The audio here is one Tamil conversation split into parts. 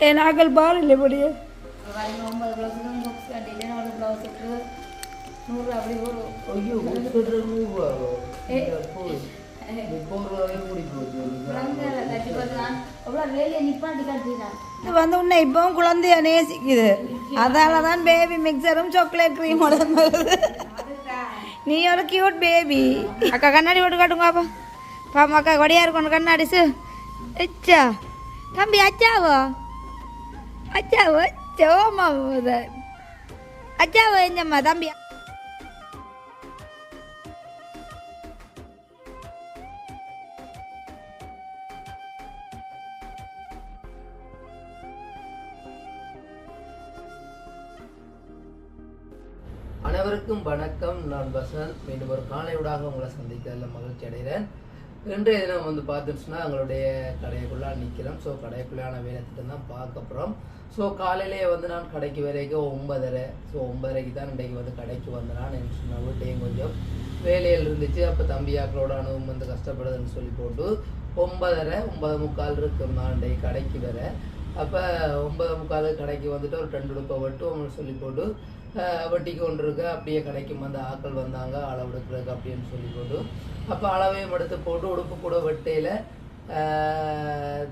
என் நாக்கள் பாரு இல்லை படியே பாருங்க ஒன்பது ப்ளவுஸுக்கு புக்ஸ் கட்டிட்டு ஒரு ப்ளவுஸுக்கு நூறு அப்படி இது வந்து உன்னை இப்பவும் குழந்தைய நேசிக்குது. அதால தான் பேபி மிக்சரும் சாக்லேட் க்ரீம் வருது நீ ஒரு கியூட் பேபி அக்கா கண்ணாடி போட்டு காட்டுங்க அப்பா. பாப்பா அக்கா கொடியா இருக்கணும் கண்ணாடி சு. அச்சா. தம்பி அச்சாவோ? அச்சாவோ அச்சோமா அச்சாவோ எஞ்சம்மா தம்பியா அனைவருக்கும் வணக்கம். நான் வசந்த். மீண்டும் ஒரு காலையூடாக உங்களை சந்திக்கிறதுல மகிழ்ச்சி அடைகிறேன். இன்றைய தினம் வந்து பார்த்துட்டுச்சுன்னா எங்களுடைய கடைக்குள்ளே நிற்கிறோம் ஸோ கடைக்குள்ளான வேலை திட்டம் தான் பார்க்க போகிறோம் ஸோ காலையிலேயே வந்து நான் கடைக்கு வரைக்கும் ஒன்பதரை ஸோ ஒன்பதரைக்கு தான் இன்றைக்கு வந்து கடைக்கு வந்தேன் நான் சொன்ன வீட்டையும் கொஞ்சம் வேலையில் இருந்துச்சு. அப்போ தம்பியாக்களோட அனுபவம் வந்து கஷ்டப்படுதுன்னு சொல்லி போட்டு ஒன்பதரை ஒன்பது முக்கால் இருக்கும் நான் இன்றைக்கு கடைக்கு வர. அப்போ ஒன்பது முக்கால் கடைக்கு வந்துட்டு ஒரு ரெண்டு உடுப்பை வெட்டுவோம்னு சொல்லி போட்டு வெட்டி கொண்டு அப்படியே கிடைக்கும் அந்த ஆட்கள் வந்தாங்க. அளவெடுக்கிறதுக்கு அப்படின்னு சொல்லி போட்டு அப்போ அளவையும் எடுத்து போட்டு உடுப்பு கூட வெட்டையில்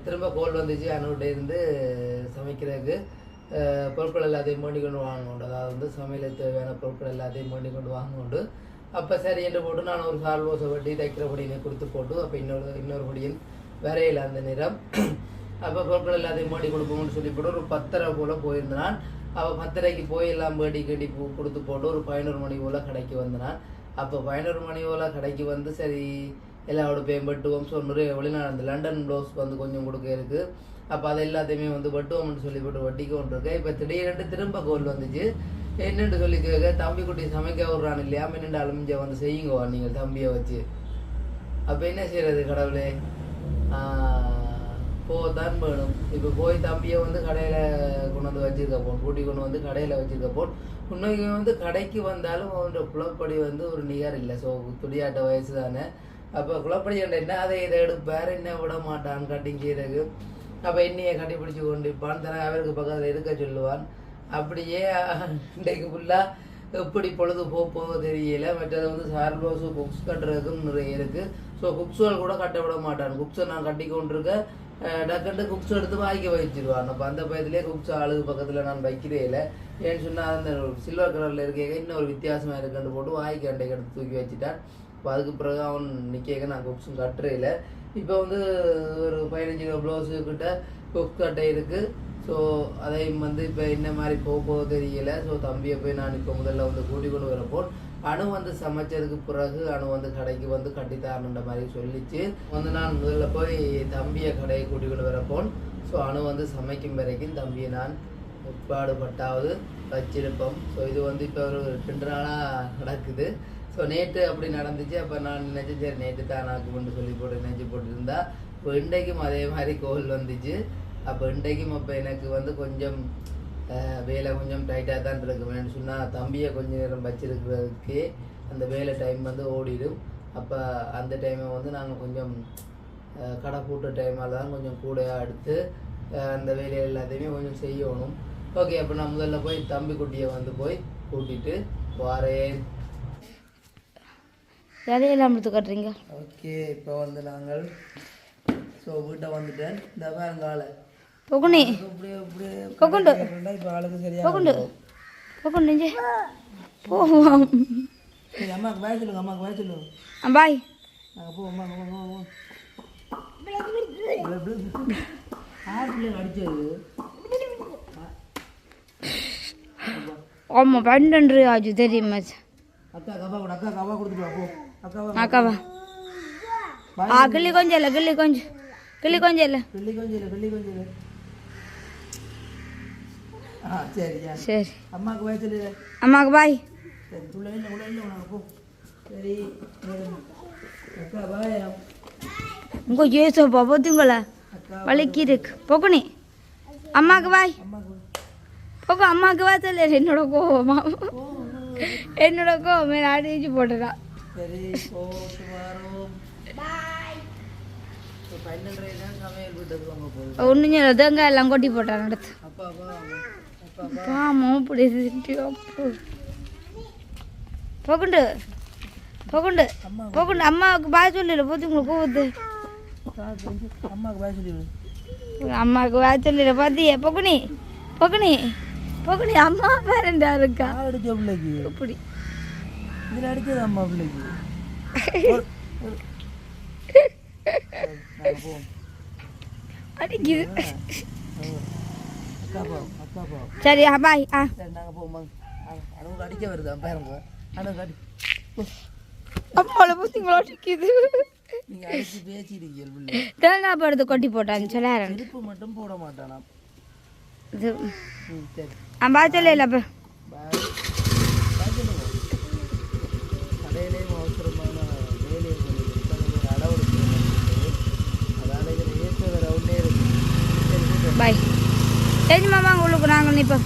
திரும்ப கோல் வந்துச்சு. அனுகிட்ட இருந்து சமைக்கிறதுக்கு பொருட்கள் எல்லாத்தையும் வேண்டி கொண்டு வாங்கணும் அதாவது வந்து சமையலுக்கு தேவையான பொருட்கள் எல்லாத்தையும் வேண்டி கொண்டு வாங்கணும் அப்போ சரி என்று போட்டு நான் ஒரு சால் ஓசை வெட்டி தைக்கிற பொடியினை கொடுத்து போட்டு அப்போ இன்னொரு இன்னொரு பொடியின் வரையில் அந்த நிறம். அப்போ பொருட்கள் எல்லாத்தையும் மூடி கொடுப்போம்னு சொல்லி போட்டு ஒரு பத்தரை போல் போயிருந்தான். அவள் பத்தரைக்கு போய் எல்லாம் பேட்டி கட்டி பூ கொடுத்து போட்டு ஒரு பதினோரு மணி போல் கடைக்கு வந்தேன். அப்போ பதினோரு மணி போல் கடைக்கு வந்து சரி எல்லாரோட பேம்பட்டுவோம் ஸோ நிறைய வெளிநாடு அந்த லண்டன் ப்ளவுஸ் வந்து கொஞ்சம் கொடுக்க இருக்குது அப்போ அதை எல்லாத்தையுமே வந்து வெட்டுவோம்னு சொல்லி போட்டு வட்டிக்கு இருக்கேன் இப்போ திடீரென்று திரும்ப கோல் வந்துச்சு. என்னென்று சொல்லி கேட்க தம்பி குட்டி சமைக்க விட்றான் இல்லையா? மின்னண்டு அலுமிஞ்ச வந்து செய்யுங்க நீங்கள் தம்பியை வச்சு. அப்போ என்ன செய்யறது கடவுளே? போதான் வேணும். இப்போ போய் தம்பியை வந்து கடையில் கொண்டு வந்து வச்சிருக்க போன் கூட்டி கொண்டு வந்து கடையில் வச்சிருக்க போன். உண்மைக்கு வந்து கடைக்கு வந்தாலும் அவனோட குளப்படி வந்து ஒரு நிகர் இல்லை. ஸோ துடியாட்ட வயசு தானே. அப்போ குளப்படி என்ன அதை இதை எடுப்பார் என்ன விட மாட்டான் கட்டிங் செய்யறதுக்கு. அப்போ என்னையை கட்டிப்பிடிச்சு கொண்டிருப்பான் தர அவருக்கு பக்கத்தில் இருக்க சொல்லுவான். அப்படியே இன்றைக்கு ஃபுல்லாக எப்படி பொழுது போக போக தெரியல. மற்றது வந்து சார் ப்ளவுஸு குக்ஸ் கட்டுறதுக்கும் நிறைய இருக்குது ஸோ குக்ஸுகள் கூட கட்ட விட மாட்டான். குக்ஸை நான் கட்டி கொண்டிருக்க டக்குண்டு குக்ஸ் எடுத்து வாய்க்க வச்சிருவான் அப்போ அந்த பயத்துலேயே குக்ஸ் ஆளுக்கு பக்கத்தில் நான் வைக்கிறே இல்லை ஏன்னு சொன்னால் அந்த சில்வர் கலரில் இருக்க இன்னொரு வித்தியாசமாக இருக்குன்னு போட்டு வாய்க்கு அண்டைக்கு எடுத்து தூக்கி வச்சுட்டான் இப்போ அதுக்கு பிறகு அவன் நிற்க நான் குக்ஸும் கட்டுறே இல்லை இப்போ வந்து ஒரு பதினஞ்சு கிலோ ப்ளவுஸு கிட்ட குக் கட்டை இருக்குது ஸோ அதையும் வந்து இப்போ என்ன மாதிரி போக போக தெரியல ஸோ தம்பியை போய் நான் இப்போ முதல்ல வந்து கூட்டிக் கொண்டு வரப்போ அணு வந்து சமைச்சதுக்கு பிறகு அணு வந்து கடைக்கு வந்து கட்டித்தாரணுன்ற மாதிரி சொல்லிச்சு. வந்து நான் முதல்ல போய் தம்பியை கடையை கூட்டிக் கொண்டு வரப்போன். ஸோ அணு வந்து சமைக்கும் வரைக்கும் தம்பியை நான் பாடுபட்டாவது வச்சிருப்போம். ஸோ இது வந்து இப்போ ஒரு ரெண்டு நாளாக நடக்குது. ஸோ நேற்று அப்படி நடந்துச்சு. அப்போ நான் நினைச்சேன் சரி நேற்று தான் ஆக்குமெண்டு சொல்லி போட்டு நினச்சி போட்டுருந்தா இப்போ இன்றைக்கும் அதே மாதிரி கோல் வந்துச்சு. அப்போ இன்றைக்கும் அப்போ எனக்கு வந்து கொஞ்சம் வேலை கொஞ்சம் டைட்டாக தான் இருக்குமேன்னு சொன்னால் தம்பியை கொஞ்ச நேரம் வச்சிருக்கிறதுக்கு அந்த வேலை டைம் வந்து ஓடிடும். அப்போ அந்த டைமை வந்து நாங்கள் கொஞ்சம் கடை பூட்ட டைமால் தான் கொஞ்சம் கூடையாக எடுத்து அந்த வேலையை எல்லாத்தையுமே கொஞ்சம் செய்யணும். ஓகே அப்போ நான் முதல்ல போய் தம்பி குட்டியை வந்து போய் கூட்டிட்டு வாரேன். எதையெல்லாம் எடுத்து கட்டுறீங்க? ஓகே இப்போ வந்து நாங்கள் ஸோ வீட்டை வந்துட்டேன். இந்த பாருங்கால சரியா பொகுண்டு பொகுண்டு இங்கே போவோம் அம்மாவுக்கு வேலை சொல்லுங்க அம்மாவுக்கு வேலை சொல்லுங்க பாய். நாங்கள் போ அம்மா அம்மா அம்மா. ஆறு பிள்ளைங்க அடிச்சது ஆமாம் பன்னெண்டு ஆச்சு தெரியுமா? அக்காவா ஆ கிள்ளி கொஞ்சம் இல்லை கிள்ளி கொஞ்சம். கிள்ளி கொஞ்சம் இல்லை. வெள்ளி கொஞ்சம் இல்லை வெள்ளி கொஞ்சம் இல்லை ஆ சரியா சரி அம்மாவுக்கு வேலை சொல்லு அம்மாவுக்கு பாய் சரி உள்ள இல்லை உள்ள இல்லை உனக்கு போ சரி மேடம். அக்கா பாய். உங்க ஏசப்பா பார்த்தீங்களா அக்கா வலிக்கு இருக்கு. பொகுனி அம்மாவுக்கு பாய். அம்மாவுக்கு அப்போ அம்மாவுக்கு வாசல் என்னோட கோவமா? என்னோட கோவமே அடிச்சு போட்டுறான் சரி ஒன்றும் தேங்காய் எல்லாம் கொட்டி போட்டான் அடுத்து. அப்பா அப்பா பாமோ இப்படி திட்டியோ போகுண்டு போகுண்டு போகுண்டு. அம்மாவுக்கு பாய் சொல்லல போது உங்களுக்கு போகுது அம்மாவுக்கு சொல்லல பாத்தியே? பொகுனி பொகுனி பொகுனி அம்மா பேரண்டா இருக்கா? அடிச்ச பிள்ளைக்கு? இப்படி. இதில் அடிச்சது அம்மா பிள்ளைக்கு. அடிக்குது. சரி பாய் ஆ. நாங்கள் போவோம் அனுக்கு அடிக்க வருது பாருங்க அனுக்கு அடி அம்மாவில் பூத்திங்களோ அடிக்குது நீங்கள் அடிச்சு பேசிடுங்க தேங்காய் கொட்டி சொல்ல மட்டும் போட மாட்டானா இது ம் சரி ஆ அப்போ பாய் கடையிலேயும் அவசரமான வேலை இருக்குது அதால் இதில் ஏற்ற ஒன்றே இருக்கு பாய் சரி மாமா உங்களுக்கு நாங்கள் இப்போ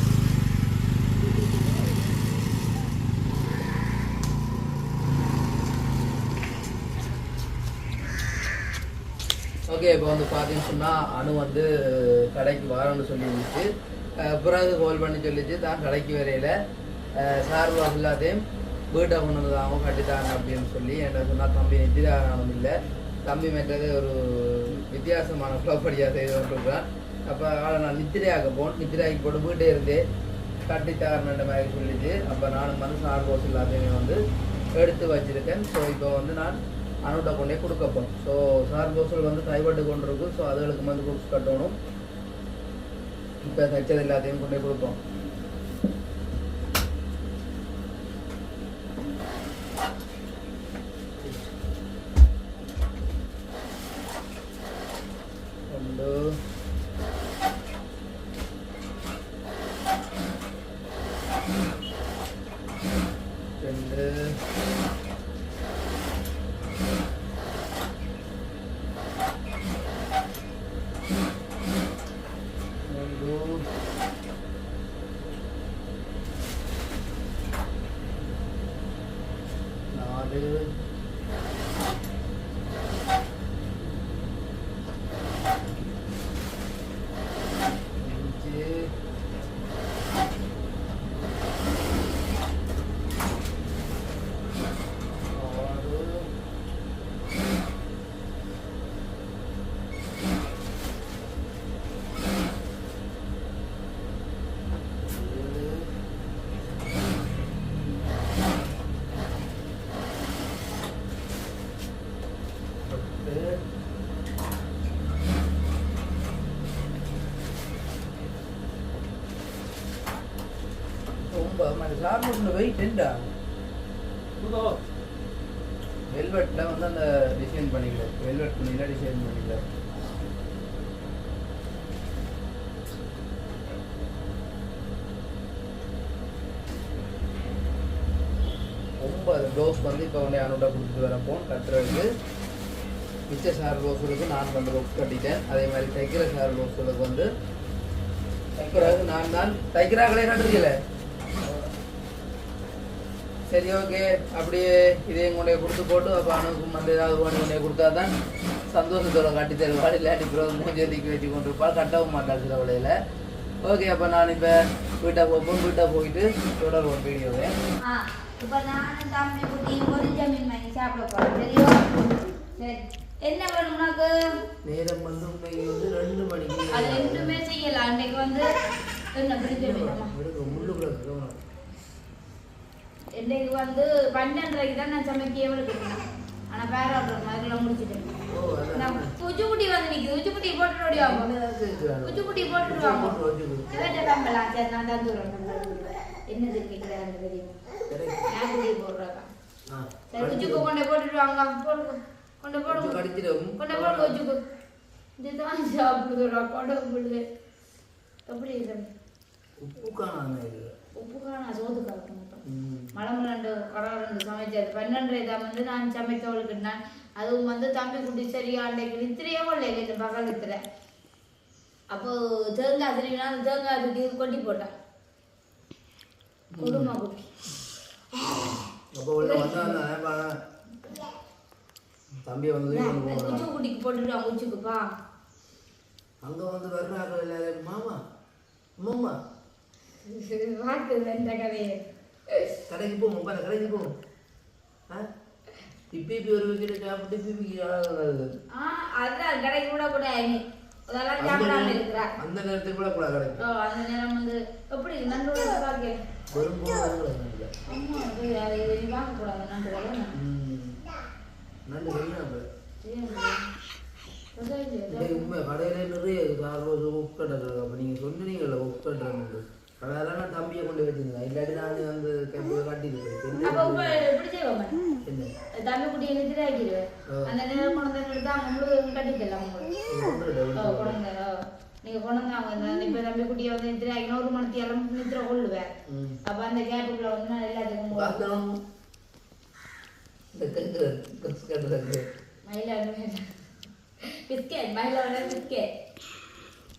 ஓகே இப்போ வந்து பார்த்தீங்கன்னு சொன்னால் அணு வந்து கடைக்கு வரணும்னு சொல்லிருந்துச்சு. அஹ் பிறகு கால் பண்ணி சொல்லிச்சு தான் கடைக்கு வரையில் சார்பு எல்லாத்தையும் வீட்டை கொண்டு வந்து அவங்க கட்டித்தாங்க அப்படின்னு சொல்லி என்ன சொன்னால் தம்பி நித்திராகணும் இல்லை. தம்பி மெட்டது ஒரு வித்தியாசமான குளப்படியாக செய்து கொண்டிருக்கிறான். அப்போ ஆனால் நான் நித்திரையாக போன் நித்திரையாக்கி போட்டு வீட்டே இருந்தே கட்டித்தாரன்ற மாதிரி சொல்லிட்டு அப்போ நானும் வந்து சார்போஸ் எல்லாத்தையுமே வந்து எடுத்து வச்சுருக்கேன். ஸோ இப்போ வந்து நான் அனுட்ட கொண்டே கொடுக்க போகிறேன் ஸோ சார் வந்து கைப்பட்டு கொண்டு இருக்கும் ஸோ அதுகளுக்கு வந்து கொடுத்து கட்டணும். இப்போ தைச்சது எல்லாத்தையும் கொண்டே கொடுப்போம் ரெண்டு ரெண்டு மூன்று நாலு அஞ்சு ஆறு ஏழு எட்டு சாப்பிட்டு வெயிட் என்ன வெல்வெட்டில் வந்து அந்த டிசைன் பண்ணிக்கல. வெல்வெட் பண்ணிக்கல டிசைன் பண்ணிக்கல. ஒன்பது டோஸ் வந்து இப்போ வந்து அனுட்டா கொடுத்துட்டு வரப்போம் கட்டுறதுக்கு மிச்ச சார் ரோஸுகளுக்கு நான் வந்து ரோஸ் கட்டிட்டேன். அதே மாதிரி தைக்கிற சார் ரோஸுகளுக்கு வந்து தைக்கிறது நான் தான் தைக்கிறாங்களே கட்டுறீங்களே சரி ஓகே. அப்படியே இதையும் கொண்டே கொடுத்து போட்டு அப்போ அணுக்கும் வந்து ஏதாவது பண்ணி கொண்டே கொடுத்தா தான் சந்தோஷத்தோட காட்டி தருவாள். இல்லாட்டி பிறகு மூஞ்சி தூக்கி வச்சு கொண்டு இருப்பாள். கட்டவும் மாட்டாள் சில வழியில் ஓகே அப்போ நான் இப்போ வீட்டை போப்போம். வீட்டை போயிட்டு தொடர்வோம் வீடியோவை. ஆ இப்போ நானும் தம்பி குட்டி பொரிஞ்ச மீன் வாங்கி சாப்பிட போகிறோம் சரியா? சரி. என்ன வேணும் உனக்கு? நேரம் வந்து ரெண்டு மணிக்கு. அது ரெண்டுமே செய்யலாம். அன்னைக்கு வந்து என்ன பிடிச்ச இன்னைக்கு வந்து பன்னெண்டரைக்கு தான் நான் சமைக்க எவ்வளோ ஆனால் பேராடுற மாதிரிலாம் முடிச்சிட்டேன். உச்சிக்குட்டி வந்து நிற்குது போட்டு என்ன கேக்குறாங்க? உச்சிக்குட்டி போட்டுருவாங்க போட்டு கம்பலாம் சரி நான் தந்துடுறேன் என்னது கேட்குறாங்க தெரியும் சரி. நான் குடி போடுறாங்க ஆ, சரி உச்சிக்கு கொண்டு போடுங்க கொண்டு போடுங்க. கொண்டு போடுங்க உச்சிக்கு இதுதான் சாப்பிடுதுடா எப்படி இது? உப்பு காணா சோது காக்க மாட்டோம் ம். மலம் ரெண்டு குடம் ரெண்டு சமைச்சது பன்னெண்டரை தான் வந்து நான் சமைக்கவளுக்கு நான் அதுவும் வந்து தம்பி குட்டி சரியா அன்றைக்கு நித்திரையே இல்லை இந்த பகல் நித்திரை. அப்போ தேங்காய் திருவினா அந்த தேங்காய் தூக்கி கொட்டி போட்டேன். கொடுமா குட்டி. அப்போ உள்ள வந்தா தம்பி வந்து வீட்டுக்கு போகிறான் உச்சு குட்டிக்கு போட்டுருவாங்க உச்சுக்குப்பா அங்க வந்து வர்றாங்க மாமா மாமா. வாக்கு இந்த கதையை. கடைக்கு போ முப்பது கடைக்கு போ. இப்பி இப்பி ஒரு விக்கெட் சாப்பிட்டு இப்பி அதுதான் கடைக்கு கூட கூட அதெல்லாம் சாப்பிடாம இருக்கிறா. அந்த நேரத்துக்கு கூட கூட கடைக்கு. ஓ அந்த நேரம் வந்து எப்படி? நன்றோட கூட. இன்னைக்கு உண்மை கடையில நிறைய உட்கட்டுறது அப்போ நீங்கள் சொன்னீங்கல்ல உட்கட்டுறது அதெல்லாம் நான் தம்பியை கொண்டு வச்சிருந்தேன். இல்லாட்டி நான் வந்து கட்டி கட்டிட்டு அப்ப உப்ப எப்படி செய்வாங்க என்ன? தம்பி குட்டி எழுதிட்டு ஆக்கிடுவேன் அந்த நேரம் கொண்டு வந்து அவங்களுக்கு கட்டிக்கலாம் கொண்டு. நீங்க கொண்டு அவங்க இப்ப தம்பி குட்டியை வந்து நித்திர ஆகினா ஒரு மணி எல்லாம் நித்திர கொள்ளுவேன் அப்ப அந்த கேப்புக்குள்ள வந்து எல்லாத்துக்கும் பிஸ்கெட் பிஸ்கெட்.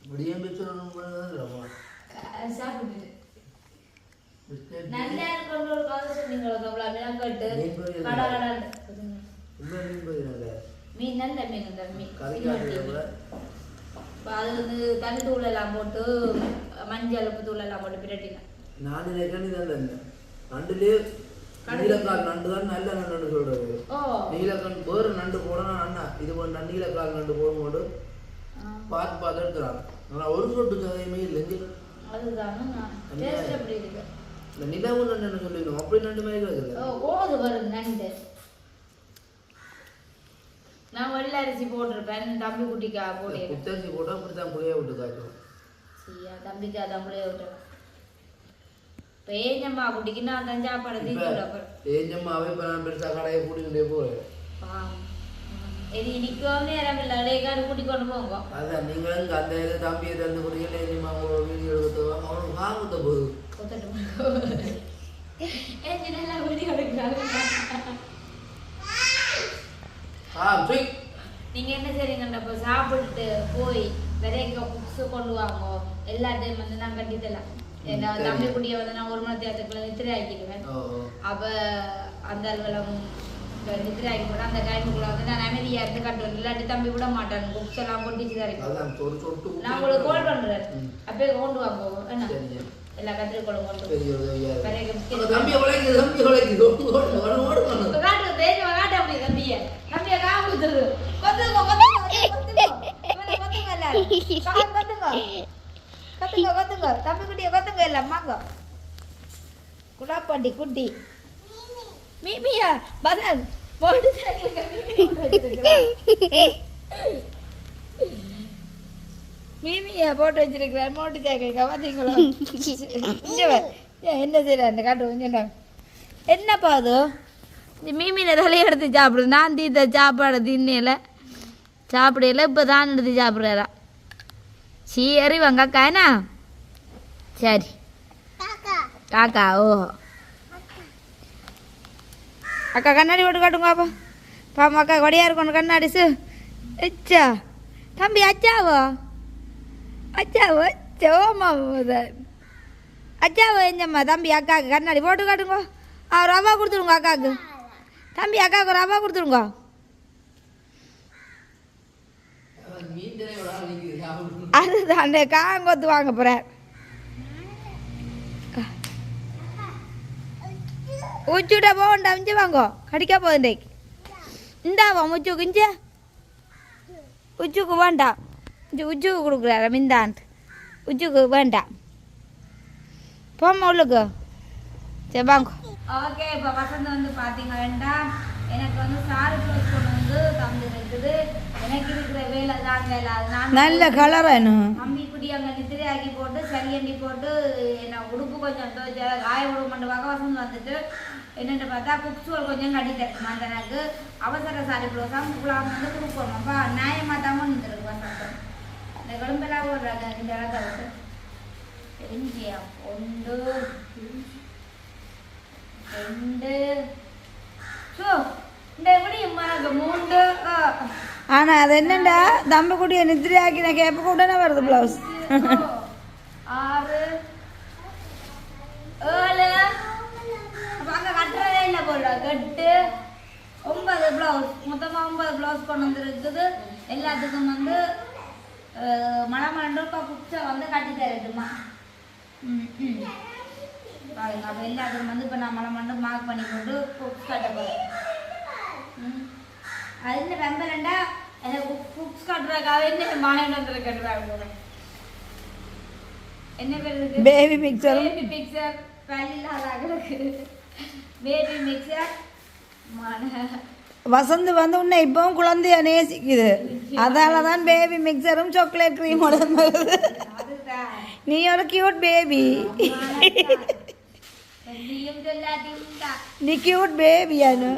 முடியும் பிச்சை சாப்பிட்டுட்டு பிஸ்கெட் நல்லா இருக்கிற ஒரு கதை சொன்னீங்களோ கவலை மீன் கட்டு கடை மீன் நல்ல மீன் மீன் அது வந்து தனி தூள் எல்லாம் போட்டு மஞ்சள் உப்பு தூள் எல்லாம் போட்டு பிரட்டினேன். நான் நினைக்கிறேன் இதான் இல்லை. நண்டுலேயே நீலக்கால் நண்டு தான் நல்ல நண்டு சொல்றது. நீலக்கண் வேறு நண்டு போனா அண்ணா. இது பண்ண நீலக்கால் நண்டு போடும்போது பார்த்து பார்த்து எடுக்கிறாங்க ஆனால் ஒரு சொட்டு சதையுமே இல்லை இங்க அதுதானே? நான் டேஸ்ட் எப்படி இருக்கு? இந்த நிலவு நண்டு சொல்லிடணும். அப்படி நண்டு மாதிரி இருக்குது கோது வரும் நண்டு. நான் வெள்ளை அரிசி போட்டிருப்பேன் தம்பி குட்டிக்கா போட்டிருக்கேன். புத்தரிசி போட்டால் அப்படி தான் புளிய விட்டு காய்ச்சணும் சரியா தம்பிக்கு முடிய விட்டுறேன் இப்போ ஏஞ்சம்மா குட்டிக்கு நான் தான் சாப்பாடு ஏஞ்சம்மாவே இப்போ நான் பெருசாக கடையை கூட்டிகிட்டே போகிறேன் இது நிற்கவும் நேரம் இல்லை இடையக்காடு கூட்டி கொண்டு போங்க அதான் இங்க அந்த இது தம்பியை தந்து கொடுக்கல ஏஞ்சம்மா உங்களோட வீடியோ எடுத்து வாங்க அவனுக்கு போகுது எடுக்கிறாங்க ஆ சரி நீங்க என்ன செய்றீங்கன்ற இப்போ சாப்பிட்டு போய் விரைக்க புக்ஸ் கொண்டு வாங்க எல்லாத்தையும் வந்து நான் கட்டித்தலாம் ஏன்னா சரி. தம்பி குட்டியை வந்து நான் ஒரு மணி நேரத்துக்குள்ள நித்திரை ஆக்கிடுவேன் ஓ ஓ. அப்ப அந்த நித்திரை ஆக்கி போட அந்த டைமுக்குள்ள வந்து நான் அமைதியா இருந்து கட்டுவேன். இல்லாட்டி தம்பி விட மாட்டான். புக்ஸ் எல்லாம் கொட்டிச்சு தான் நான் உங்களுக்கு கால் பண்றேன். ம். அப்பயே கொண்டு என்ன? எல்லா கத்திரிக்கோளும் கொண்டு. காட்டு. தேஜமா காட்ட அப்படி தம்பிய. தம்பிய கொத்துங்க கொத்துங்க கொத்துங்க. கொத்துங்க கொத்துங்க. தம்பி குட்டிய கொத்துங்க எல்லாம் வாங்க. குடாப்பாண்டி குட்டி. மீமியா பதன். மீமியா போட்டு வச்சிருக்கிறார் மோட்டு சேக்கரிக்கா பார்த்தீங்களா என்ன செய்யற அந்த காட்டு கொஞ்சம் என்னப்பா அது? இந்த மீமினை தலையை எடுத்து சாப்பிடுது. நான் தீத்த சாப்பாடு தின்னல. சாப்பிடல இப்போ தான் எடுத்து சாப்பிட்றாரா. சரி வாங்க அக்கா என்ன? சரி. காக்கா. ஓ அக்கா கண்ணாடி போட்டு காட்டுங்க அப்பா. பாமா அக்கா கொடையா இருக்கணும் கண்ணாடி சு. அச்சா. தம்பி அச்சாவோ? அச்சாவோ அச்சோமா அச்சாவோ எஞ்சம்மா தம்பி அக்காவுக்கு கண்ணாடி போட்டு காட்டுங்க. ஆ ரவா கொடுத்துருங்க அக்காவுக்கு தம்பி அக்காவுக்கு ரவா கொடுத்துருங்க. அதுதான் காங்கொத்து வாங்க போகிறேன் உச்சுட போகண்டா இஞ்சி வாங்கோ கடிக்க போகுது இந்தாவா முச்சுக்கு இஞ்சி உச்சுக்கு வேண்டாம் இஞ்சி உச்சுக்கு கொடுக்குறாரு மிந்தான்ட்டு உச்சுக்கு வேண்டாம் போம்மா உள்ளுக்கு சரி வாங்க ஓகே இப்போ வசந்த் வந்து பார்த்தீங்கன்னா எனக்கு வந்து சாரி க்ளோஸ் கொண்டு வந்து தந்து இருக்குது எனக்கு இருக்கிற வேலை தான் வேலை நல்ல கலரா என்ன அம்மி குடி அங்கே நித்திரை ஆக்கி போட்டு சரியண்டி போட்டு என்ன உடுப்பு கொஞ்சம் காய விட மாட்டேன் வகவாசம் வந்துட்டு என்னென்னு பார்த்தா குக்ஸுவல் கொஞ்சம் கட்டிட்டேன் மந்தனாக்கு அவசர சாரி ப்ளவுஸாக குலாம் வந்து கொடுப்போம் அப்பா நியாயமாக தான் வந்துருக்கு வசந்தம் இந்த குழம்பெல்லாம் போடுறாங்க. இந்த விட்டு தெரிஞ்சியா? ஒன்று. ரெண்டு. ஸோ இந்த எப்படி மனக்கு மூன்று. ஆ. ஆனா அது என்னண்டா? தம்பி குட்டிய நித்திரி ஆக்கின கேப்ப உடனே வருது பிளவுஸ் ஆறு. ஏழு. எட்டு ஒன்பது ப்ளவுஸ் மொத்தமாக ஒன்பது ப்ளவுஸ் கொண்டு வந்துருக்குது. எல்லாத்துக்கும் வந்து மழை மலண்டோக்கா குச்சை வந்து கட்டி தரட்டுமா? ம் பாருங்க அப்போ எல்லாத்துக்கும் வந்து இப்போ நான் மழை மண்டும் மார்க் பண்ணி கொண்டு குக்ஸ் கட்ட போகிறேன் ம். அது என்ன வெம்பலண்டா எனக்கு குக்ஸ் கட்டுறதுக்காக என்ன மாயம் வந்துருக்கேன் என்ன பேர் இருக்கு? பேபி மிக்சரும் பேபி மிக்சர் பல்லில்லாதவர்களுக்கு பேபி மிக்சர் வசந்த் வந்து உன்னை இப்பவும் குழந்தைய நேசிக்குது. அதால தான் பேபி மிக்சரும் சாக்லேட் க்ரீம் அதுதான் நீ ஒரு கியூட் பேபி நீ கியூட் வேலை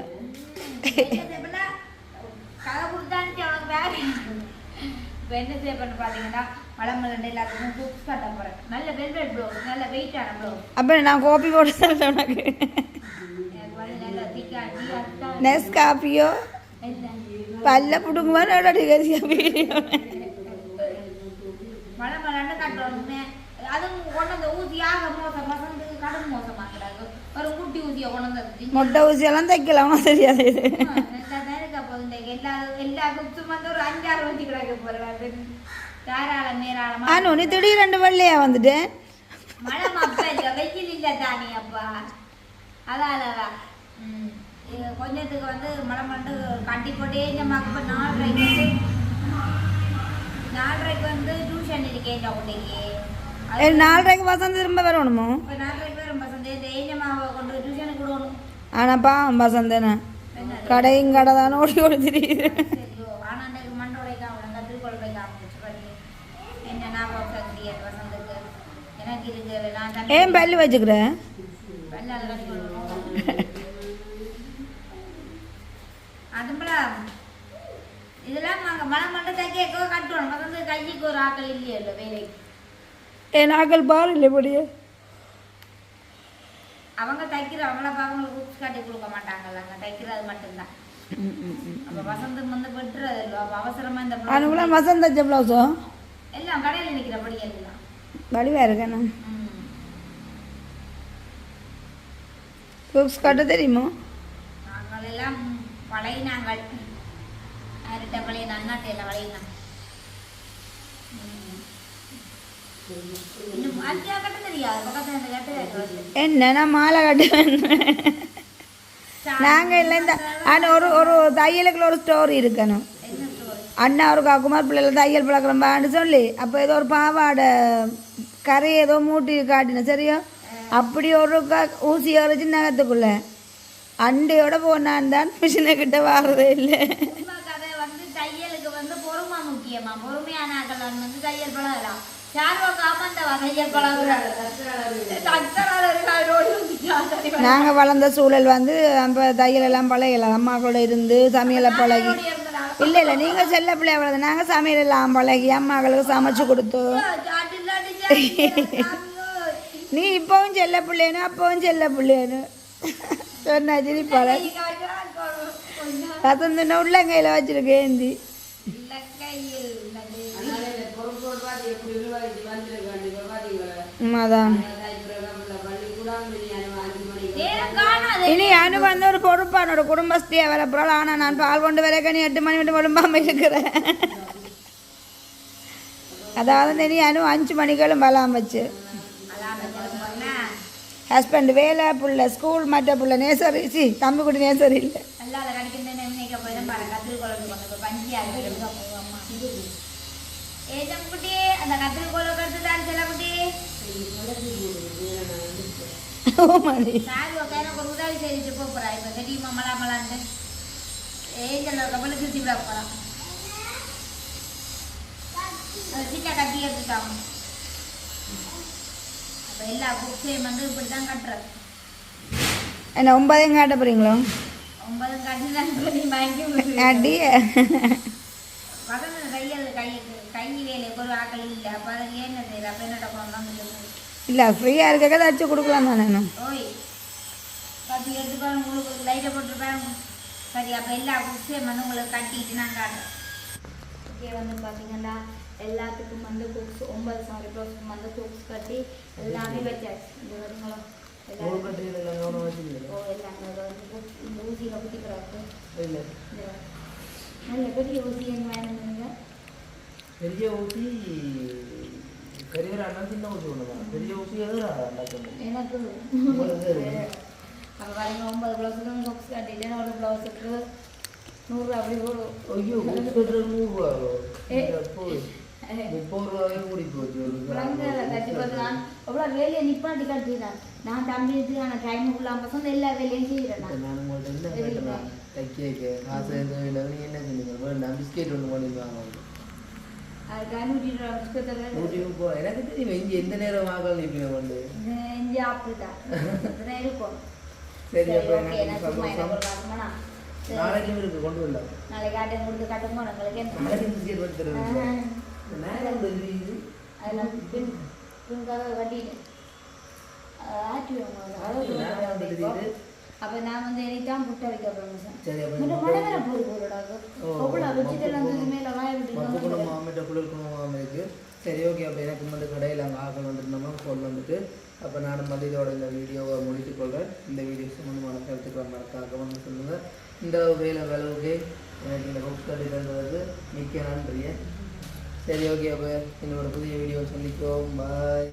இப்போ என்ன செய்ய பண்ண பார்த்தீங்கன்னா மலமலண்டு எல்லாத்துக்கும் குக்ஸ் கட்ட போகிறேன் நல்ல வெல்வெட் ப்ளவுஸ் நல்ல வெயிட்டான ப்ளவுஸ் அப்போ நான் காப்பி போட்டு உனக்கு. எனக்கு காப்பியோ என்ன பல்ல புடுங்குவானோட வீடியோ அதுவும் கொண்டு வந்த மோசம் மோசமாக்குறாங்க ஒரு குட்டி ஊசியை கொண்டு வந்து முட்டை ஊசியெல்லாம் தைக்கலாம் தெரியாது இது எல்லா எல்லா குப்ஸும் வந்து ஒரு அஞ்சாறு வச்சு கிடக்க போறேன் தாராளம் மேராளமா ஆனு நீ திடீர் ரெண்டு வெள்ளையா வந்துட்டேன் மழை அப்ப இல்ல வெயில் இல்ல தானே அப்பா அதான் கொஞ்சத்துக்கு வந்து மழை மண்டு கட்டி போட்டே இந்த மக்கு நாலரைக்கு வந்து நாலரைக்கு வந்து டியூஷன் இருக்கேன் குட்டிக்கு. நாலரைக்கு வசந்த் திரும்ப வரணுமோ? இப்போ நாலரைக்கு வரும் பசங்க. இந்த ஏஞ்சமாவை கொண்டு டியூஷனுக்கு விடணும். ஆனால் பாவம் வசந்தன? கடையும் கடை தானே ஓடி ஓடி தெரியுது சரியோ ஆனா அன்னைக்கு மண்டோடை காவலம் கத்திரிக்கொள்கை காமிச்சு பண்ணி என்ன ஞாபகம் சக்தி அது வசந்துக்கு எனக்கு இருக்கு நான் தண்ணி ஏன் பல்லு வச்சுக்கிற அதுபோல இதெல்லாம் நாங்க மழை மட்டும் தைக்க கட்டுவோம்? வந்து கைக்கு ஒரு ஆக்கள் இல்லையோ வேலைக்கு என் ஆக்கள் பாரு இல்லை இப்படியே அவங்க தைக்கிறவங்கள அப்ப அவங்களுக்கு புக்ஸ் காட்டி கொடுக்க மாட்டாங்கல்ல. அங்க தைக்கிறது மட்டும்தான். அப்ப வசந்தம் வந்து வெட்டுறது இல்லை. அப்ப அவசரமா இந்த அனுக்குலாம் வசந்த் தச்ச எல்லாம் கடையில் நிற்கிறபடி எல்லாம் வடிவா இருக்கேண்ணா கட்ட தெரியுமோ? நாங்கள் எல்லாம் பழையினாங்கள் அரட்டை பழைய நன்னாட்டையில் வளையினாங்க என்ன மாலை கட்டுவேன். நாங்கள் இல்லை இந்த ஆனால் ஒரு ஒரு தையலுக்குள்ள ஒரு ஸ்டோரி இருக்கணும்? அண்ணா ஒரு குமார் பிள்ளைல தையல் பழக்கிறம்பான்னு சொல்லி அப்போ ஏதோ ஒரு பாவாடை கரை ஏதோ மூட்டி காட்டினேன் சரியா? அப்படி ஒரு ஊசி அரைச்சி நகத்துக்குள்ள அண்டையோட போனான் தான் மிஷினை கிட்ட வாரதே இல்லை. உண்மை கதை வந்து தையலுக்கு வந்து பொறுமை முக்கியமா பொறுமையான ஆட்கள் வந்து தையல் பழகலாம் சார்வா காமந்தவா தையல் பழகுறாங்க நாங்கள் வளர்ந்த சூழல் வந்து அப்போ தையல் எல்லாம் பழகல அம்மாக்களோட இருந்து சமையலை பழகி. இல்லை இல்லை நீங்கள் செல்ல பிள்ளைய வளர்ந்து நாங்கள் சமையல் எல்லாம் பழகி அம்மாக்களுக்கு சமைச்சு கொடுத்தோம் நீ இப்போவும் செல்ல பிள்ளைனு அப்போவும் செல்ல பிள்ளைனு சொன்னா சிரிப்பாள வசந்தன உள்ளங்கையில் வச்சிருக்கேன் ஏந்தி இனி அனு வந்து ஒரு பொறுப்பான ஒரு குடும்பஸ்தியா வர போறாள் ஆனா நான் பால் கொண்டு வர நீ எட்டு மணி மட்டும் விழும்பாம இருக்கிறேன் அதாவது இனி அனு அஞ்சு மணிக்கெல்லாம் பலாம் வச்சு ஹஸ்பண்ட் வேலை புள்ள ஸ்கூல் மற்ற புள்ள நேசரி சி தம்பி குடி நேசரி இல்லை. கட்டு எடுத்துட்டாங்க எல்லா புக்ஸையும் வந்து இப்படிதான் கட்டுறது. என்ன ஒன்பதையும் காட்ட போறீங்களோ? ஒன்பது கட்டி தான் சொல்லி வாங்கி அடி. பக்கத்துல கையில் கை கை வேலை ஒரு ஆக்கள் இல்லை. அப்போ அதை என்ன செய்யல அப்போ என்னோட கொண்டாந்து இல்லை ஃப்ரீயாக இருக்க தச்சு கொடுக்கலாம் தானே இன்னும்? ஓய் கட்டி எடுத்துப்பாங்க உங்களுக்கு லைட்டை போட்டுருப்பாங்க சரி அப்போ எல்லா புக்ஸையும் வந்து உங்களுக்கு கட்டிட்டு நான் காட்டுறேன். இங்கே வந்து பார்த்தீங்கன்னா எல்லாத்துக்கும் வந்து புக்ஸ் ஒன்பது சாரி ப்ளவுஸ்க்கு வந்து புக்ஸ் கட்டி எல்லாமே வச்சாச்சு. இந்த வருங்களா? ஊசியில் குத்தி கிடக்கு. இல்லை. இந்த நல்ல பெரிய ஊசி என்ன வேணுங்க பெரிய ஊசி பெரிய அண்ணா சின்ன ஊசி ஒன்று பெரிய ஊசி எது நடக்கணும் எனக்கு அப்போ பாருங்க ஒன்பது ப்ளவுஸுக்கும் புக்ஸ் கட்டிட்டு ஒரு ப்ளவுஸுக்கு நூறு அப்படி ஒரு ஐயோ முப்பது நூறுரூவா நான் வேலையை நிப்பாட்டி கட்டிடுறேன் நான் தம்பிக்கு டைம் இல்லாமல் சொன்ன எல்லா வேலையும் செய்கிறேன் நான். நான் உங்கள்கிட்ட தைக்க காசு எதுவும் இல்லை நீ என்ன செஞ்சீங்க வேண்டாம் பிஸ்கெட் ஒன்று நூற்றி முப்பது எனக்கு தெரியும் இங்கே எந்த நேரம் அப்படிதான் இதுதான் இருக்கும். சரி அப்போ நான் எனக்கு நாளைக்கும் இருக்கு கொண்டு வரலாம். நாளைக்கு ஆட்டம் கொடுத்து உங்களுக்கு நாளைக்கு பிஸ்கெட் பண்ணி தருவேன் நேரம் தெரியுது அதெல்லாம் பின் கட்டிட்டேன் ஆட்டி அப்போ நான் வந்து தான் புட்டை வைக்க போகிறேன் சரி மழை போகுது அவ்வளோ மேலே வாய விட்டு இருக்கு சரி ஓகே அப்போ எனக்கு வந்து கடையில் அங்கே ஆக்கள் வந்துருந்தோமா ஃபோன் வந்துட்டு அப்போ நான் வந்து இதோட இந்த வீடியோவை முடித்துக் கொள்கிறேன் இந்த வீடியோ சம்மந்தமான கருத்துக்களை மறக்காம வந்து சொல்லுங்கள் இந்த வேலை விளவுக்கு எனக்கு இந்த புக்ஸ் கட்டி தந்ததுக்கு மிக்க நன்றியை. சரி ஓகே அப்போ என்னோட புதிய வீடியோ சந்திக்கிறோம் பாய்